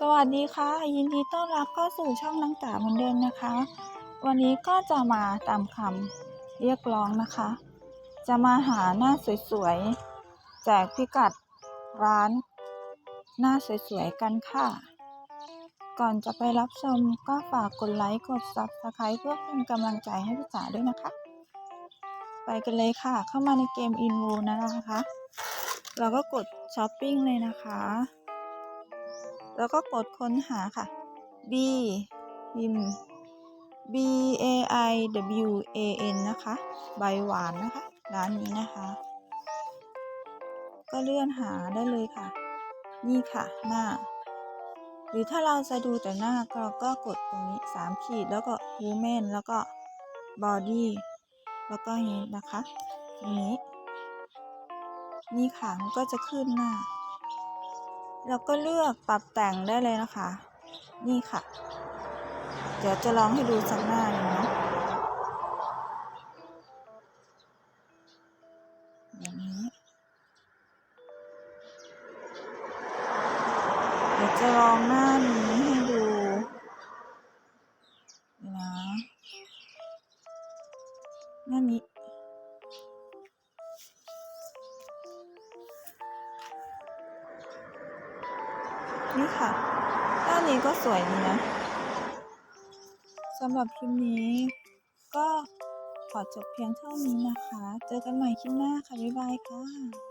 สวัสดีค่ะ ยินดีต้อนรับเข้าสู่ช่องนังจ๋าเหมือนเดิมนะคะ วันนี้ก็จะมาตามคำเรียกร้องนะคะ จะมาหาหน้าสวยๆแจกพิกัดร้าน หน้าสวยๆกันค่ะ ก่อนจะไปรับชมก็ฝากกดไลค์กด Subscribe เพื่อเป็นกำลังใจให้พี่จ๋าด้วยนะคะ ไปกันเลยค่ะ เข้ามาในเกม i n v o นะคะ เราก็กดช้อปปิ้งเลยนะคะ แล้วก็กดค้นหาค่ะ B พิม B A I W A N นะคะใบหวานนะคะ ร้านนี้นะคะ ก็เลื่อนหาได้เลยค่ะ นี่ค่ะหน้า หรือถ้าเราจะดูแต่หน้าก็ก็กดตรงนี้ 3 ขีดแล้วก็ Women แล้วก็ Body แล้วก็นี้นะคะตรงนี้ นี่ค่ะมันก็จะขึ้นหน้า เราก็เลือกปรับแต่งได้เลยนะคะ นี่ค่ะ เดี๋ยวจะลองให้ดูสักหน้าหนึ่งเนาะอย่างนี้ เดี๋ยวจะลองหน้านี้ให้ดูนะหน้านี้ นี่ค่ะด้านนี้ก็สวยดีนะสำหรับคลิปนี้ ก็ขอจบเพียงเท่านี้นะคะ เจอกันใหม่คลิปหน้าค่ะ บ๊ายบายค่ะ